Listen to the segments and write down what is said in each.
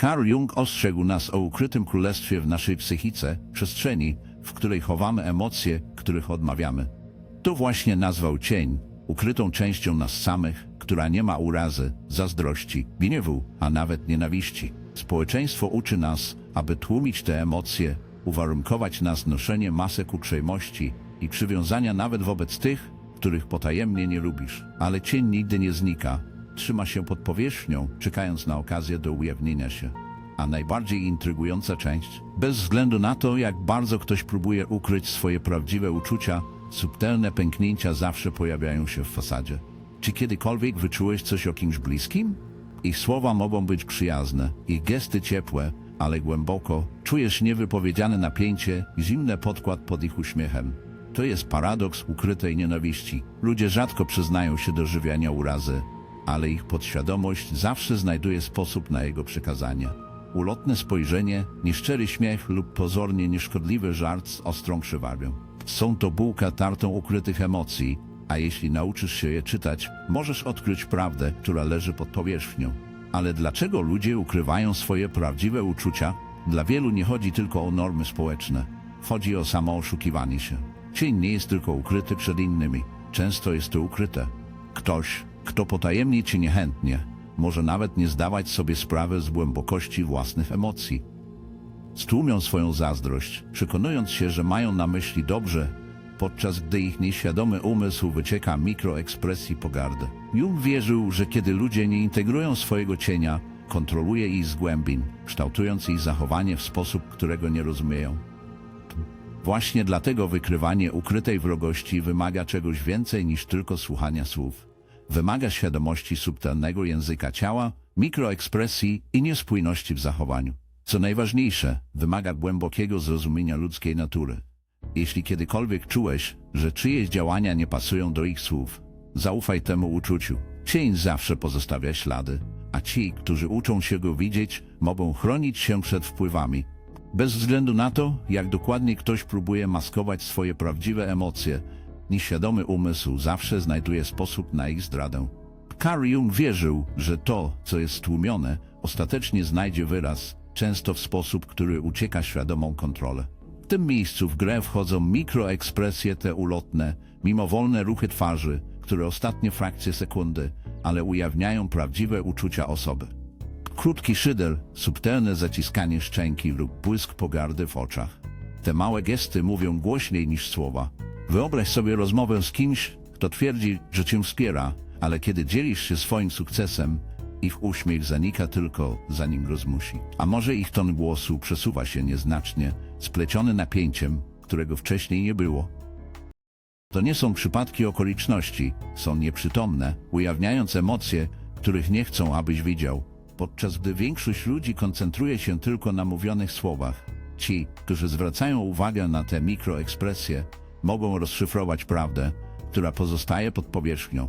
Carl Jung ostrzegł nas o ukrytym królestwie w naszej psychice, przestrzeni, w której chowamy emocje, których odmawiamy. To właśnie nazwał cień, ukrytą częścią nas samych, która nie ma urazy, zazdrości, gniewu, a nawet nienawiści. Społeczeństwo uczy nas, aby tłumić te emocje, uwarunkować nas noszenie masek uprzejmości i przywiązania nawet wobec tych, których potajemnie nie lubisz. Ale cień nigdy nie znika, trzyma się pod powierzchnią, czekając na okazję do ujawnienia się. A najbardziej intrygująca część, bez względu na to, jak bardzo ktoś próbuje ukryć swoje prawdziwe uczucia, subtelne pęknięcia zawsze pojawiają się w fasadzie. Czy kiedykolwiek wyczułeś coś o kimś bliskim? Ich słowa mogą być przyjazne, ich gesty ciepłe, ale głęboko czujesz niewypowiedziane napięcie i zimny podkład pod ich uśmiechem. To jest paradoks ukrytej nienawiści. Ludzie rzadko przyznają się do żywiania urazy, ale ich podświadomość zawsze znajduje sposób na jego przekazanie. Ulotne spojrzenie, nieszczery śmiech lub pozornie nieszkodliwy żart z ostrą krzywawią. Są to bułka tartą ukrytych emocji, a jeśli nauczysz się je czytać, możesz odkryć prawdę, która leży pod powierzchnią. Ale dlaczego ludzie ukrywają swoje prawdziwe uczucia? Dla wielu nie chodzi tylko o normy społeczne. Chodzi o samo oszukiwanie się. Cień nie jest tylko ukryty przed innymi. Często jest to ukryte. Ktoś, kto potajemnie czy niechętnie, może nawet nie zdawać sobie sprawy z głębokości własnych emocji. Stłumią swoją zazdrość, przekonując się, że mają na myśli dobrze, podczas gdy ich nieświadomy umysł wycieka mikroekspresji pogardy. Jung wierzył, że kiedy ludzie nie integrują swojego cienia, kontroluje ich z głębin, kształtując ich zachowanie w sposób, którego nie rozumieją. Właśnie dlatego wykrywanie ukrytej wrogości wymaga czegoś więcej niż tylko słuchania słów. Wymaga świadomości subtelnego języka ciała, mikroekspresji i niespójności w zachowaniu. Co najważniejsze, wymaga głębokiego zrozumienia ludzkiej natury. Jeśli kiedykolwiek czułeś, że czyjeś działania nie pasują do ich słów, zaufaj temu uczuciu. Cień zawsze pozostawia ślady, a ci, którzy uczą się go widzieć, mogą chronić się przed wpływami. Bez względu na to, jak dokładnie ktoś próbuje maskować swoje prawdziwe emocje, nieświadomy umysł zawsze znajduje sposób na ich zdradę. Carl Jung wierzył, że to, co jest stłumione, ostatecznie znajdzie wyraz, często w sposób, który ucieka świadomą kontrolę. W tym miejscu w grę wchodzą mikroekspresje te ulotne, mimowolne ruchy twarzy, które ostatnie frakcje sekundy, ale ujawniają prawdziwe uczucia osoby. Krótki szyder, subtelne zaciskanie szczęki lub błysk pogardy w oczach. Te małe gesty mówią głośniej niż słowa. Wyobraź sobie rozmowę z kimś, kto twierdzi, że cię wspiera, ale kiedy dzielisz się swoim sukcesem, ich uśmiech zanika tylko, zanim go zmusi. A może ich ton głosu przesuwa się nieznacznie, spleciony napięciem, którego wcześniej nie było. To nie są przypadki okoliczności, są nieprzytomne, ujawniając emocje, których nie chcą, abyś widział, podczas gdy większość ludzi koncentruje się tylko na mówionych słowach. Ci, którzy zwracają uwagę na te mikroekspresje, mogą rozszyfrować prawdę, która pozostaje pod powierzchnią.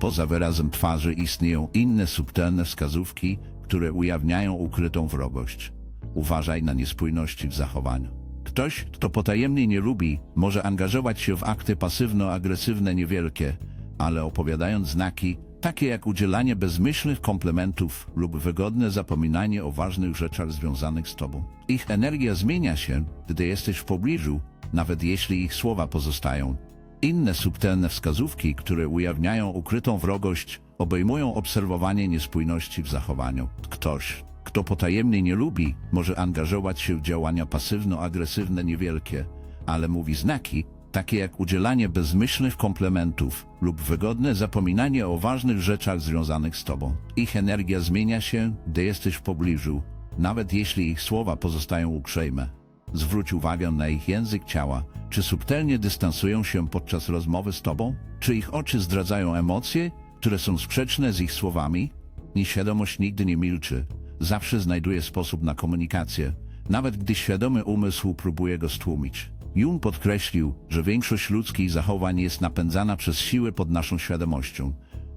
Poza wyrazem twarzy istnieją inne subtelne wskazówki, które ujawniają ukrytą wrogość. Uważaj na niespójności w zachowaniu. Ktoś, kto potajemnie nie lubi, może angażować się w akty pasywno-agresywne niewielkie, ale opowiadając znaki, takie jak udzielanie bezmyślnych komplementów lub wygodne zapominanie o ważnych rzeczach związanych z tobą. Ich energia zmienia się, gdy jesteś w pobliżu, nawet jeśli ich słowa pozostają. Inne subtelne wskazówki, które ujawniają ukrytą wrogość, obejmują obserwowanie niespójności w zachowaniu. Ktoś, kto potajemnie nie lubi, może angażować się w działania pasywno-agresywne niewielkie, ale mówi znaki, takie jak udzielanie bezmyślnych komplementów lub wygodne zapominanie o ważnych rzeczach związanych z tobą. Ich energia zmienia się, gdy jesteś w pobliżu, nawet jeśli ich słowa pozostają uprzejme. Zwróć uwagę na ich język ciała, czy subtelnie dystansują się podczas rozmowy z tobą, czy ich oczy zdradzają emocje, które są sprzeczne z ich słowami. Nieświadomość nigdy nie milczy, zawsze znajduje sposób na komunikację, nawet gdy świadomy umysł próbuje go stłumić. Jung podkreślił, że większość ludzkich zachowań jest napędzana przez siłę pod naszą świadomością.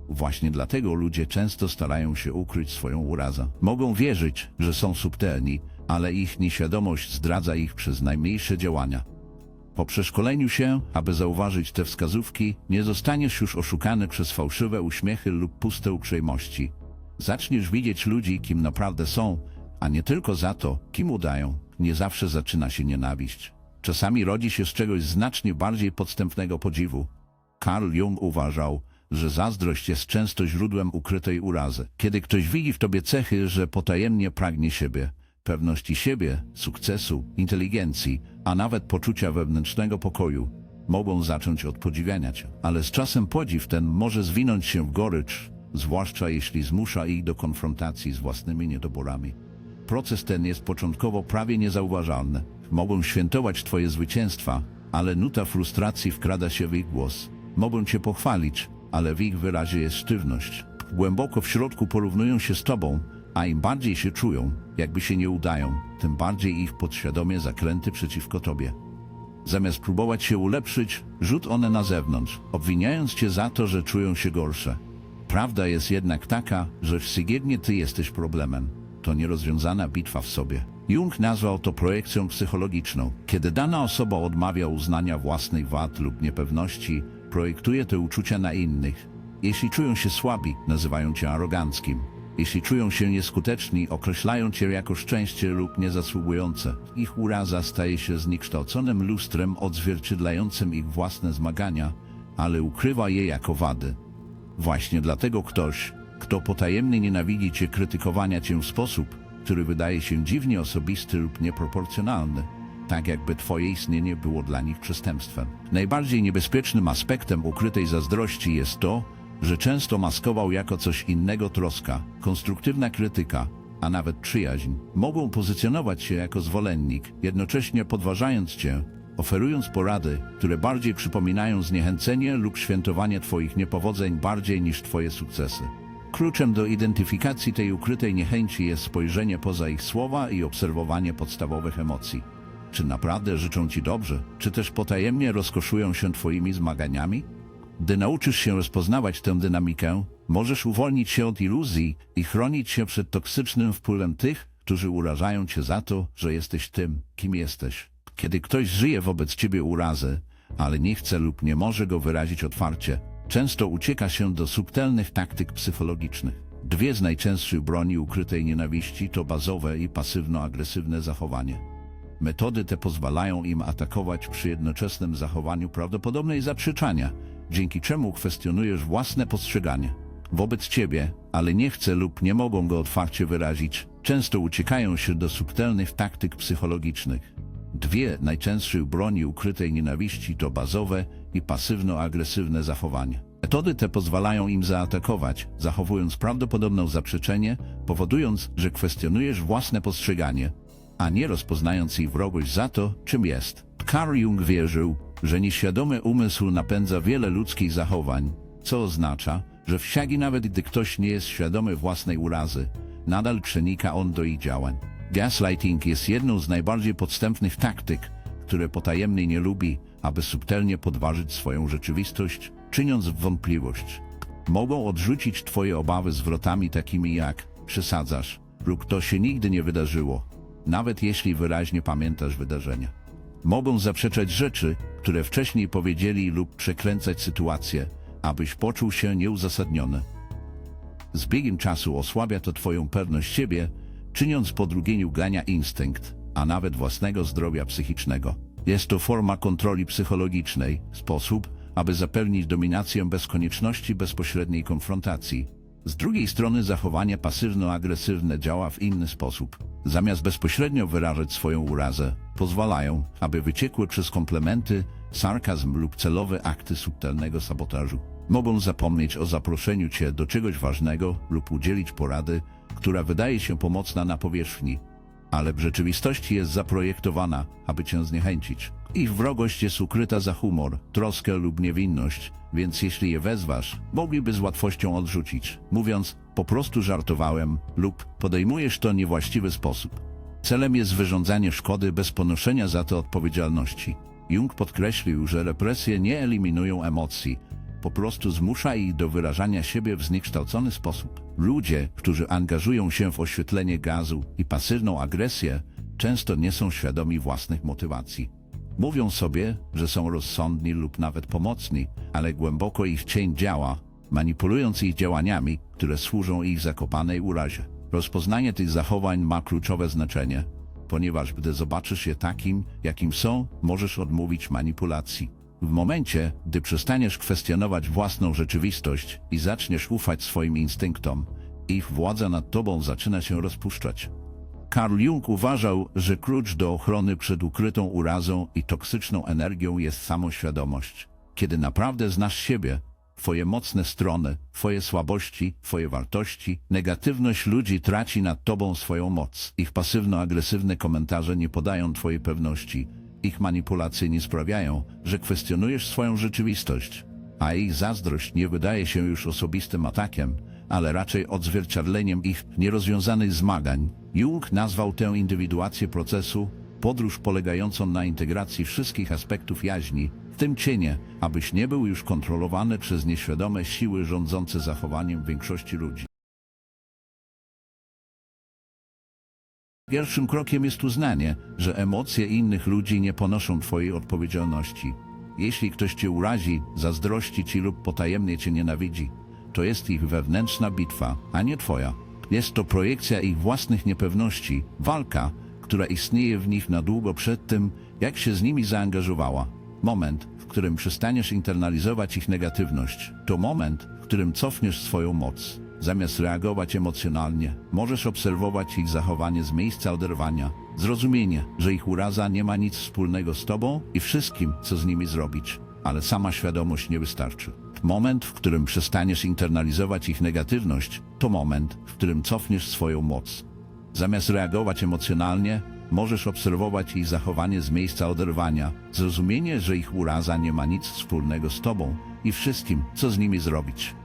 Właśnie dlatego ludzie często starają się ukryć swoją urazę. Mogą wierzyć, że są subtelni, ale ich nieświadomość zdradza ich przez najmniejsze działania. Po przeszkoleniu się, aby zauważyć te wskazówki, nie zostaniesz już oszukany przez fałszywe uśmiechy lub puste uprzejmości. Zaczniesz widzieć ludzi, kim naprawdę są, a nie tylko za to, kim udają. Nie zawsze zaczyna się nienawiść. Czasami rodzi się z czegoś znacznie bardziej podstępnego podziwu. Carl Jung uważał, że zazdrość jest często źródłem ukrytej urazy. Kiedy ktoś widzi w tobie cechy, że potajemnie pragnie siebie, pewności siebie, sukcesu, inteligencji, a nawet poczucia wewnętrznego pokoju, mogą zacząć od podziwiania cię. Ale z czasem podziw ten może zwinąć się w gorycz, zwłaszcza jeśli zmusza ich do konfrontacji z własnymi niedoborami. Proces ten jest początkowo prawie niezauważalny. Mogą świętować twoje zwycięstwa, ale nuta frustracji wkrada się w ich głos. Mogą cię pochwalić, ale w ich wyrazie jest sztywność. Głęboko w środku porównują się z tobą, a im bardziej się czują, jakby się nie udają, tym bardziej ich podświadomie zakręty przeciwko tobie. Zamiast próbować się ulepszyć, rzut one na zewnątrz, obwiniając cię za to, że czują się gorsze. Prawda jest jednak taka, że wsygiednie ty jesteś problemem. To nierozwiązana bitwa w sobie. Jung nazwał to projekcją psychologiczną. Kiedy dana osoba odmawia uznania własnej wad lub niepewności, projektuje te uczucia na innych. Jeśli czują się słabi, nazywają cię aroganckim. Jeśli czują się nieskuteczni, określają cię jako szczęście lub niezasługujące. Ich uraza staje się zniekształconym lustrem odzwierciedlającym ich własne zmagania, ale ukrywa je jako wady. Właśnie dlatego ktoś, kto potajemnie nienawidzi cię krytykowania cię w sposób, który wydaje się dziwnie osobisty lub nieproporcjonalny, tak jakby twoje istnienie było dla nich przestępstwem. Najbardziej niebezpiecznym aspektem ukrytej zazdrości jest to, że często maskował jako coś innego troska, konstruktywna krytyka, a nawet przyjaźń. Mogą pozycjonować się jako zwolennik, jednocześnie podważając cię, oferując porady, które bardziej przypominają zniechęcenie lub świętowanie twoich niepowodzeń bardziej niż twoje sukcesy. Kluczem do identyfikacji tej ukrytej niechęci jest spojrzenie poza ich słowa i obserwowanie podstawowych emocji. Czy naprawdę życzą ci dobrze, czy też potajemnie rozkoszują się twoimi zmaganiami? Gdy nauczysz się rozpoznawać tę dynamikę, możesz uwolnić się od iluzji i chronić się przed toksycznym wpływem tych, którzy urażają cię za to, że jesteś tym, kim jesteś. Kiedy ktoś żyje wobec ciebie urazy, ale nie chce lub nie może go wyrazić otwarcie, często ucieka się do subtelnych taktyk psychologicznych. Dwie z najczęstszych broni ukrytej nienawiści to bazowe i pasywno-agresywne zachowanie. Metody te pozwalają im atakować przy jednoczesnym zachowaniu prawdopodobnej zaprzeczania, dzięki czemu kwestionujesz własne postrzeganie. Wobec ciebie, ale nie chce lub nie mogą go otwarcie wyrazić, często uciekają się do subtelnych taktyk psychologicznych. Dwie najczęstszych broni ukrytej nienawiści to bazowe i pasywno-agresywne zachowanie. Metody te pozwalają im zaatakować, zachowując prawdopodobne zaprzeczenie, powodując, że kwestionujesz własne postrzeganie, a nie rozpoznając ich wrogość za to, czym jest. Carl Jung wierzył, że nieświadomy umysł napędza wiele ludzkich zachowań, co oznacza, że wsiagi nawet gdy ktoś nie jest świadomy własnej urazy, nadal przenika on do ich działań. Gaslighting jest jedną z najbardziej podstępnych taktyk, które potajemnie nie lubi, aby subtelnie podważyć swoją rzeczywistość, czyniąc wątpliwość. Mogą odrzucić twoje obawy zwrotami takimi jak przesadzasz lub to się nigdy nie wydarzyło, nawet jeśli wyraźnie pamiętasz wydarzenia. Mogą zaprzeczać rzeczy, które wcześniej powiedzieli lub przekręcać sytuację, abyś poczuł się nieuzasadniony. Z biegiem czasu osłabia to twoją pewność siebie, czyniąc po drugieniu gania instynkt, a nawet własnego zdrowia psychicznego. Jest to forma kontroli psychologicznej, sposób, aby zapewnić dominację bez konieczności bezpośredniej konfrontacji. Z drugiej strony zachowanie pasywno-agresywne działa w inny sposób. Zamiast bezpośrednio wyrażać swoją urazę, pozwalają, aby wyciekły przez komplementy, sarkazm lub celowe akty subtelnego sabotażu. Mogą zapomnieć o zaproszeniu cię do czegoś ważnego lub udzielić porady, która wydaje się pomocna na powierzchni, ale w rzeczywistości jest zaprojektowana, aby cię zniechęcić. Ich wrogość jest ukryta za humor, troskę lub niewinność, więc jeśli je wezwasz, mogliby z łatwością odrzucić, mówiąc po prostu żartowałem lub podejmujesz to niewłaściwy sposób. Celem jest wyrządzanie szkody bez ponoszenia za to odpowiedzialności. Jung podkreślił, że represje nie eliminują emocji, po prostu zmusza ich do wyrażania siebie w zniekształcony sposób. Ludzie, którzy angażują się w oświetlenie gazu i pasywną agresję, często nie są świadomi własnych motywacji. Mówią sobie, że są rozsądni lub nawet pomocni, ale głęboko ich cień działa, manipulując ich działaniami, które służą ich zakopanej urazie. Rozpoznanie tych zachowań ma kluczowe znaczenie, ponieważ gdy zobaczysz je takim, jakim są, możesz odmówić manipulacji. W momencie, gdy przestaniesz kwestionować własną rzeczywistość i zaczniesz ufać swoim instynktom, ich władza nad tobą zaczyna się rozpuszczać. Karl Jung uważał, że klucz do ochrony przed ukrytą urazą i toksyczną energią jest samoświadomość. Kiedy naprawdę znasz siebie, Twoje mocne strony, Twoje słabości, Twoje wartości, negatywność ludzi traci nad Tobą swoją moc. Ich pasywno-agresywne komentarze nie podają Twojej pewności. Ich manipulacje nie sprawiają, że kwestionujesz swoją rzeczywistość. A ich zazdrość nie wydaje się już osobistym atakiem, ale raczej odzwierciedleniem ich nierozwiązanych zmagań. Jung nazwał tę indywiduację procesu podróż polegającą na integracji wszystkich aspektów jaźni, w tym cienie, abyś nie był już kontrolowany przez nieświadome siły rządzące zachowaniem większości ludzi. Pierwszym krokiem jest uznanie, że emocje innych ludzi nie ponoszą Twojej odpowiedzialności. Jeśli ktoś Cię urazi, zazdrości Ci lub potajemnie Cię nienawidzi, to jest ich wewnętrzna bitwa, a nie Twoja. Jest to projekcja ich własnych niepewności, walka, która istnieje w nich na długo przed tym, jak się z nimi zaangażowała. Moment, w którym przestaniesz internalizować ich negatywność, to moment, w którym cofniesz swoją moc. Zamiast reagować emocjonalnie, możesz obserwować ich zachowanie z miejsca oderwania, zrozumienie, że ich uraza nie ma nic wspólnego z tobą i wszystkim, co z nimi zrobić. Ale sama świadomość nie wystarczy. Moment, w którym przestaniesz internalizować ich negatywność, to moment, w którym cofniesz swoją moc. Zamiast reagować emocjonalnie, możesz obserwować ich zachowanie z miejsca oderwania, zrozumienie, że ich uraza nie ma nic wspólnego z tobą i wszystkim, co z nimi zrobić.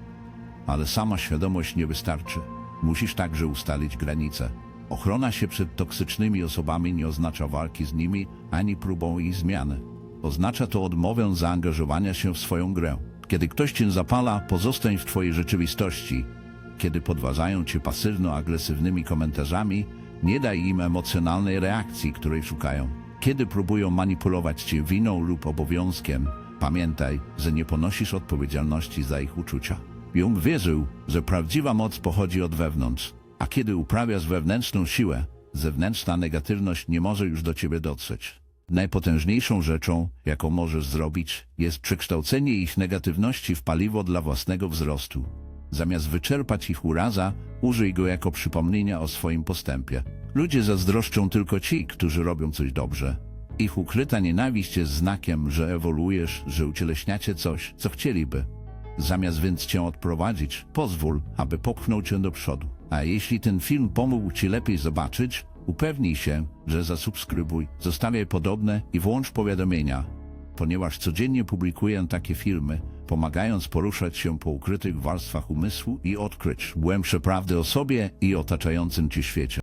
Ale sama świadomość nie wystarczy. Musisz także ustalić granice. Ochrona się przed toksycznymi osobami nie oznacza walki z nimi ani próbą ich zmiany. Oznacza to odmowę zaangażowania się w swoją grę. Kiedy ktoś cię zapala, pozostań w twojej rzeczywistości. Kiedy podważają cię pasywno-agresywnymi komentarzami, nie daj im emocjonalnej reakcji, której szukają. Kiedy próbują manipulować cię winą lub obowiązkiem, pamiętaj, że nie ponosisz odpowiedzialności za ich uczucia. Jung wierzył, że prawdziwa moc pochodzi od wewnątrz, a kiedy uprawiasz wewnętrzną siłę, zewnętrzna negatywność nie może już do ciebie dotrzeć. Najpotężniejszą rzeczą, jaką możesz zrobić, jest przekształcenie ich negatywności w paliwo dla własnego wzrostu. Zamiast wyczerpać ich uraza, użyj go jako przypomnienia o swoim postępie. Ludzie zazdroszczą tylko ci, którzy robią coś dobrze. Ich ukryta nienawiść jest znakiem, że ewoluujesz, że ucieleśniacie coś, co chcieliby. Zamiast więc cię odprowadzić, pozwól, aby popchnął cię do przodu. A jeśli ten film pomógł ci lepiej zobaczyć, upewnij się, że zasubskrybuj, zostawiaj podobne i włącz powiadomienia, ponieważ codziennie publikuję takie filmy, pomagając poruszać się po ukrytych warstwach umysłu i odkryć głębsze prawdy o sobie i otaczającym ci świecie.